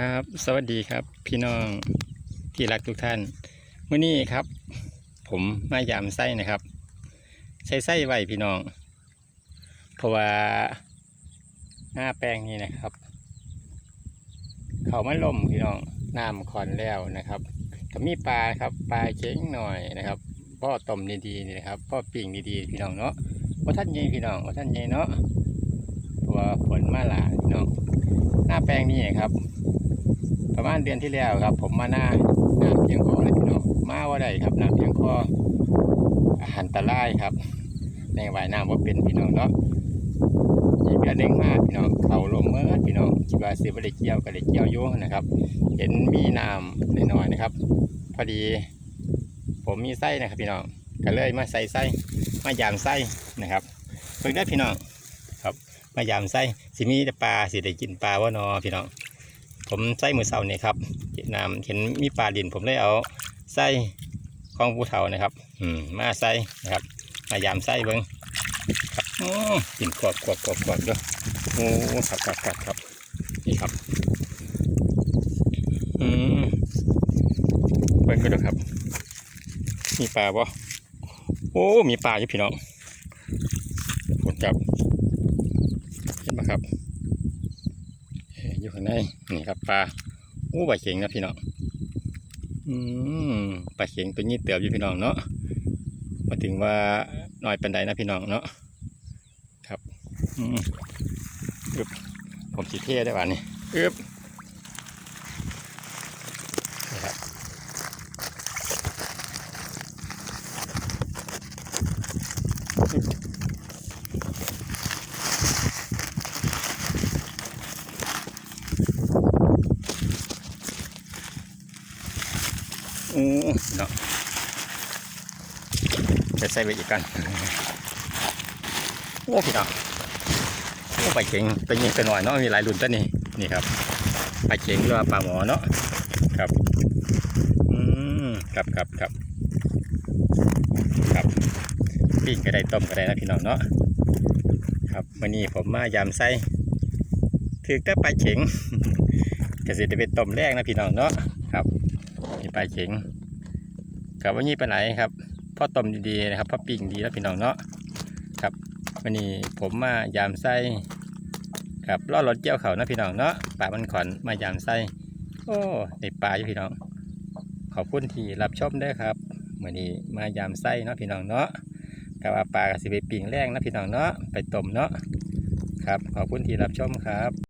ครับ สวัสดีครับ พี่น้องที่รักทุกท่านเมื่อนี้ครับ ผมมายามไส้นะครับ ใช้ไส้ไว้พี่น้อง เพราะว่าหน้าแป้งนี้นะครับ เขาไม่ล่มพี่น้องน้ำคอนแล้วนะครับก็มีปลาครับปลาเค็งหน่อยนะครับพ่อต้มดีๆนี่นะครับพ่อปิ่งดีๆพี่น้องเนาะว่าท่านเย็นพี่น้องว่าท่านเย็นเนาะเพราะว่าฝนมาหลาพี่น้องหน้าแป้งนี่ครับ ประมาณเดือนที่แล้วครับ ผมมาหน้าน้ำเพียงพอเลยพี่น้องมาว่าได้ครับน้ำเพียงพออาหารตะไลครับในวายน้ำว่าเป็นพี่น้องเนาะอีกเดือนหนึ่งมาพี่น้องเขาลงเมื่อพี่น้องคิดว่าซื้อไปได้เกี่ยวก็ได้เกี่ยวโยนะครับ เห็นมีน้ำน้อยๆนะครับ พอดี ผมมีไส้นะครับ พี่น้องก็เลยมาใส่ไส้มายามไส้นะครับเพิ่งได้พี่น้องครับมายามไส้สิมีแต่ปลาสิได้กินปลาว่านอพี่น้อง ผมไส้มือเสานี่ครับน้ำเห็นมีปลาดิน ผมเลยเอาไส้ของผู้เฒ่านะครับ อืมมาไส้นะครับมายามไส้เบิ้งครับโอ้กินกรอบกรอบกรอบกรอบด้วยโอ้ครับครับครับครับนี่ครับอืมเบิ้งก็ดูครับ มีปลาบ่โอ้มีปลาอยู่พี่น้องผลจับเห็นไหมครับ อยู่ข้างในนี่ครับปลาโอ้ปลาเข็งนะพี่น้องอืมปลาเข็งตัวนี้เติบอยู่พี่น้องเนาะมาถึงว่าน้อยเป็นใดนะพี่น้องเนาะครับอืมอึบผมสีเท่ได้ป่ะนี่อึบนี่ครับ โอ้เนาะจะใส่ไปอีกกัน โอ้พี่น้องโอ้ปเข็งตัวนี้ตัวหน่อยเนาะมีหลายรุ่นตัวนี้นี่ครับไปเข็งหรือว่าปลาหมอเนาะครับอืมครับครับครับครับปิ้งก็ได้ต้มก็ได้นะพี่น้องเนาะครับวันนี้ผมมายามไส้ถือก็ปเข็งก็สิได้เป็นต้มแรกนะพี่น้องเนาะครับ นี่ปลาเข็งกับวันนี้ไปไหนครับพ่อต้มดีๆนะครับพ่อปิ้งดีแล้วพี่น้องเนาะครับวันนี้ผมมายามไส้ครับล่อรถเกี่ยวเขานะพี่น้องเนาะปลามันขอนมายามไส้โอ้ในปลาอยู่พี่น้อง ขอบคุณที่รับชมด้วยครับวันนี้มายามไส้เนาะพี่น้องเนาะกับว่าปลากับสิไปปิ้งแรงนะพี่น้องเนาะไปต้มเนาะครับขอบคุณที่รับชมครับ